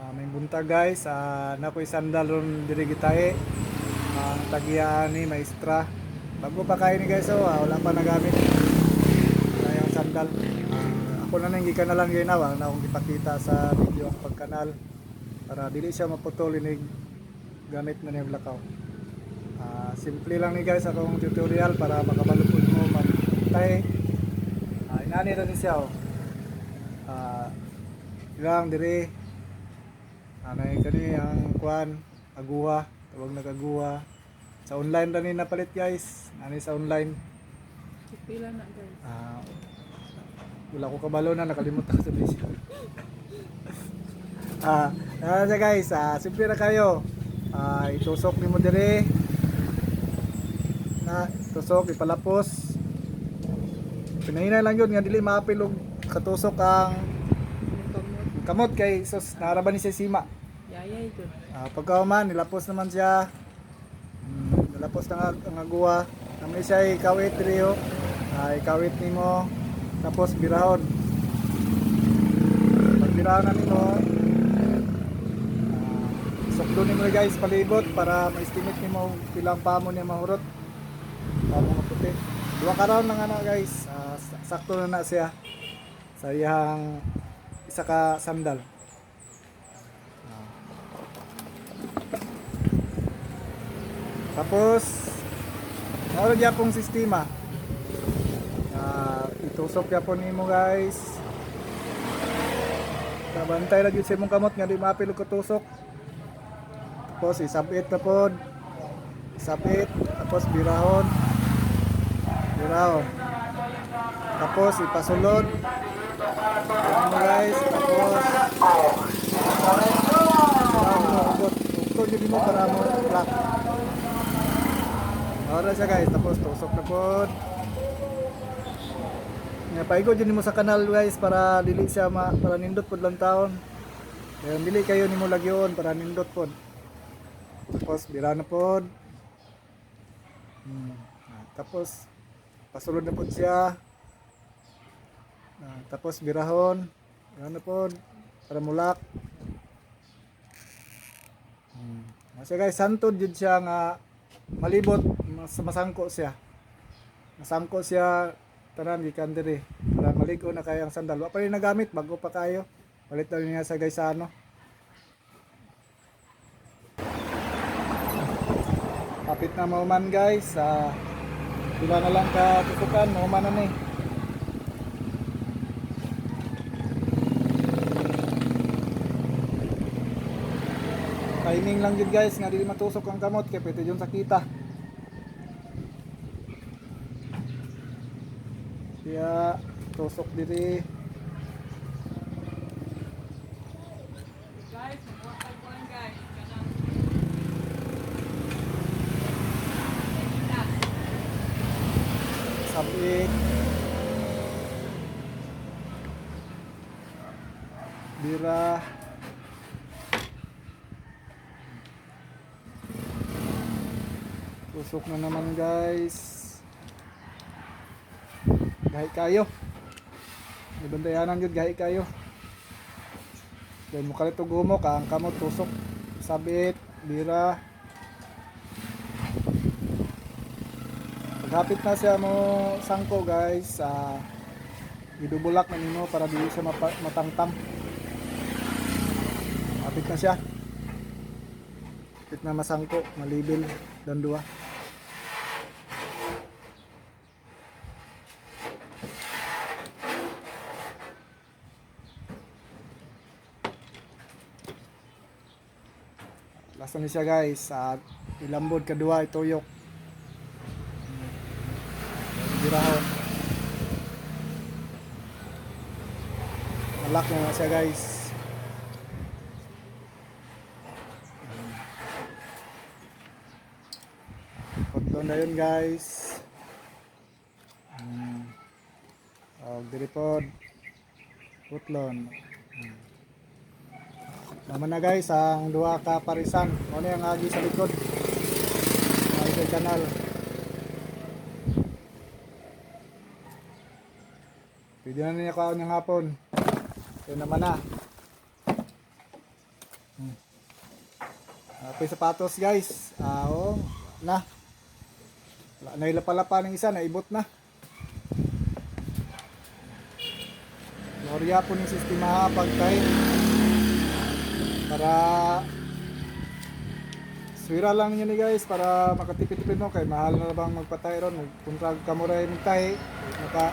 Ah, may buntag guys, uh, nakoy sandal ron diri gitahe. Ang tagiyaan ni maestra. Bago pa kayo ni guys, oh, ah, wala pa nagamit. Wala yung sandal. Ah, ako na nang gikan na lang ginawa na akong ipakita sa video ang pagkanal para dili siya maputol inig gamit na ni Blackout. Ah, simple lang ni guys akong tutorial para makabalupod mo magtahe. Ah, inani ra ni siya oh. Ah, ilang diri Anay kani ang kuan aguha, tawag na. Sa online ra ni napalit guys. Ani sa online. Pila na guys. Ah, wala ko kabalo na nakalimutan ko sa bisyo. ah, ano siya guys, ah, simple na kayo. Ah, itusok ni mo dire. Na tusok ipalapos. Pinahina lang yun nga dili maapil og katusok ang Kamot. kay sus naraban ni siya sima. Yayay ko. Ah, pagkauman, nilapos naman siya. Mm, nilapos na ang aguwa. Namin siya ikawit rio. Ah, ikawit nimo tapos birahon. Pag birahon na nimo, ah, sukdo nimo guys palibot para ma-estimate nimo pilang pamo niya mahurot. Pamo nga puti. Dua ka round lang ana guys. Sa- sakto na na siya sa iyang isa ka sandal. Tapos, nauro niya pong sistema. Ah, itusok niya po nimo guys. Kabantay yun sa imong kamot nga di mapil og katusok. Tapos isabit na pod. Isabit, tapos birahon. Birahon. Tapos ipasulod. Yan mo guys, tapos birahon mo ugot. Ugot yun mo para mo lock. Ora siya guys, tapos tusok na pod. Nga paigod yun mo sa kanal guys para dili siya ma, para nindot pod lang taon. Kaya dili kayo nimo lagyon para nindot pod. Tapos bira na pod. Hmm. Ah, tapos pasulod na pod siya. Ah, tapos birahon. Bira na pod para mulak. Hmm. Kasi guys, santod jud siya nga malibot mas masangko siya. Masangko siya tanan gikan diri. Para maligo na kay ang sandal. Wa pa rin nagamit bago pa kayo. Palit daw niya sa guys sa ano. Kapit na mauman guys sa pila na lang ka tutukan mauman na ni. Timing lang yun guys nga dili matusok ang kamot kay pwede yun sakita kaya tusok diri. Guys, magwakal ko lang guys. sabik bira. Tusok na naman guys gahi kayo ibandayanan yun gahi kayo dahil mo kalito gumok ang kamot tusok sabit bira Paghapit na siya mo sangko guys, ah idubulak na nimo para dili siya mapa- matangtang. Hapit na siya. Hapit na masangko, malibil dan Last na siya guys, sa ilambod kadua ituyok. Birahon. Malak na siya guys. Putlon na yun guys. Hmm. Oh, diripod. Putlon. Hmm. Naman na guys, ang duha ka parisan. Ano yung agi sa likod? Agi sa kanal. Pwede na niya kaon ng hapon. Ito naman na. Apoy sapatos guys. Ah, oh, na. Wala na ilapa-lapa ng isa, naibot na. Lorya po ng sistema pagtay. Para Swira lang yun guys para makatipid-tipid mo kay mahal na bang magpatay ron magpunta ka mo rin magtahi maka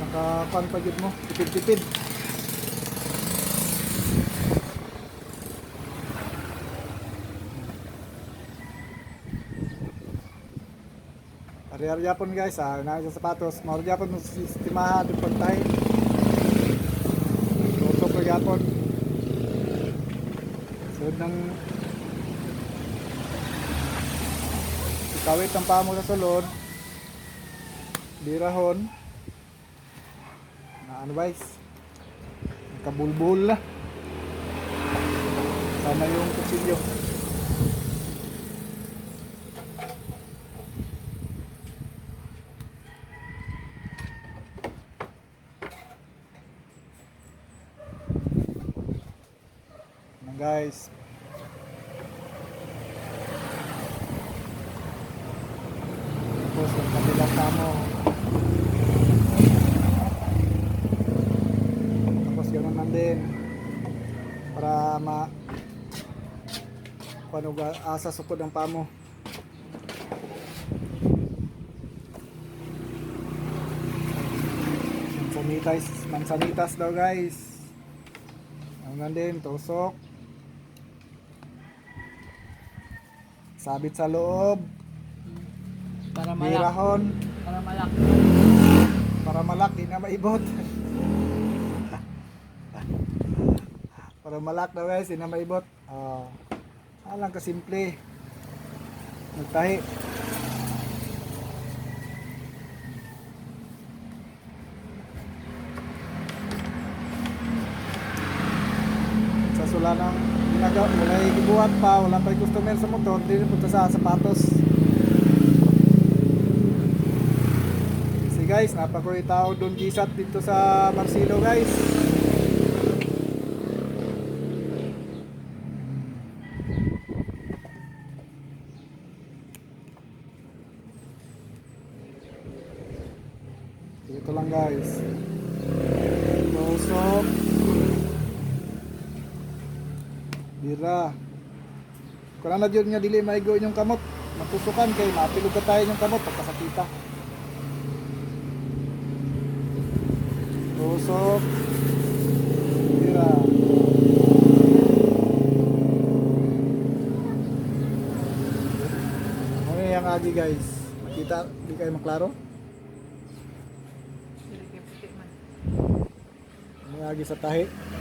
maka pan pa mo tipid-tipid Ari-ari pon guys ah, na sa sapatos, mao gyapon mo sistemaha do pagtahi. Tutok ra gyapon. Sunod ng Kawit ang paa mo sa sulod. Birahon. Na ano guys? Kabulbul na. Sana yung kutsilyo. Guys? Tapos yung kabilang. Para ma paano ga asa sukod ang pamo. Mansanitas, mansanitas daw guys. Ang din, tusok. Sabit sa loob. Para malak. Birahon. Para malak. Para malak, di na maibot. Para malak na guys, di na maibot. Ah, alang kasimple. Magtahi. Sa sula ginagawa, wala gibuhat pa, wala pa customer sa motor, di na punta sa sapatos. Si guys, napakoy tao doon gisat dito sa Marcelo guys. Dito lang guys. Tusok. Bira. Kung na dyan nga dili maigo inyong kamot. Matusukan kay mapilog ka tayo inyong kamot pagkasakita. Tusok. Bira. Ano yung agi guys? Makita, di kayo maklaro? Man. Ano agi sa tahi?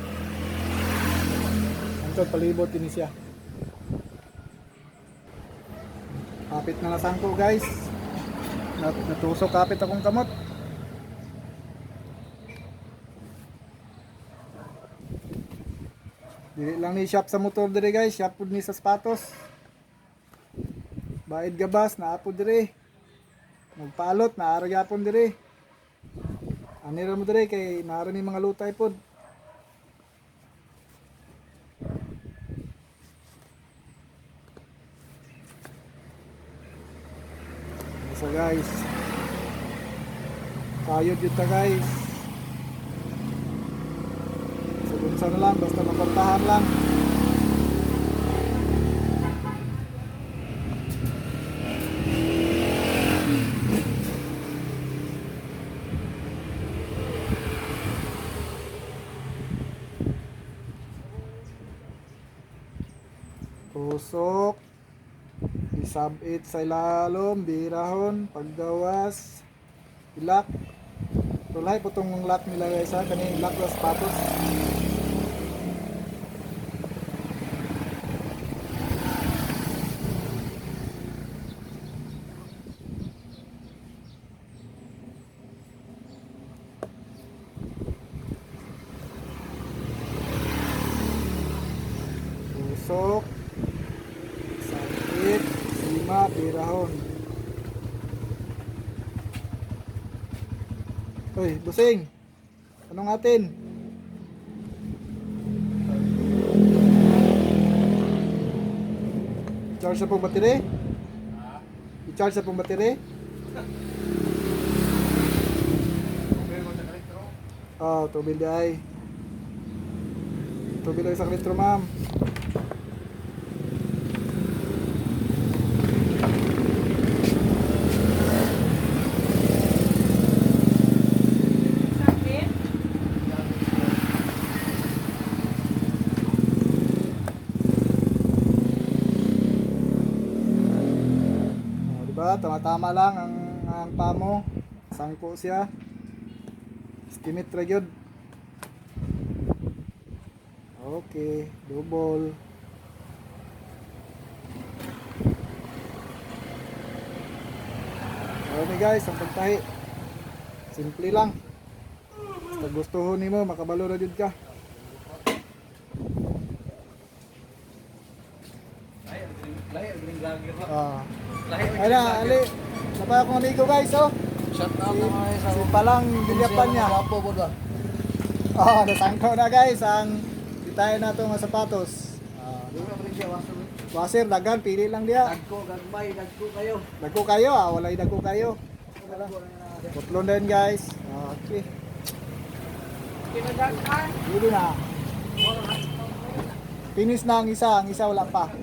Antod palibot ini siya. Kapit na nasangko guys. Nat natusok kapit akong kamot. Dili lang ni shop sa motor dire guys, shop pud ni sa sapatos. Baid gabas na apod dire. Magpalot na ara gyapon dire. Ani ra mo dire kay naara ni mga lutay pod. So guys. Kayod yun ta guys. So bunsa na lang basta maportahan lang. Tusok. Isabit sa ilalom, birahon, paggawas, ilak. Tulay itong lock nila guys ha, kaning lock sa sapatos. Tusok. Sakit, lima, pirahon. Hoy, busing. Tanong natin. Charge na pong battery? I-charge na pong battery? Ah, oh, tubil ay. Tubil ay sa kalitro, ma'am. Tama-tama lang ang ang pamo. Sangko siya. Skinit ra gyud. Okay, double. Okay guys, ang pagtahi. Simple lang. Basta gustuhon nimo makabalo na jud ka. Ah. Ay na, ali. Napay akong amigo guys, oh. Shout out naman sa Si Palang Dilyapan niya. Wapo po ba? Oh, nasangkaw na guys ang bitayan na to nga sapatos. Ah, waso. wasir dagan pili lang dia. Dagko, gagmay, dagko kayo. Dagko kayo ah, walay dagko kayo. Wala. Putlon din guys. Ah, Okay. Pinagdakan? Dili na. Finish na ang isa, ang isa wala pa.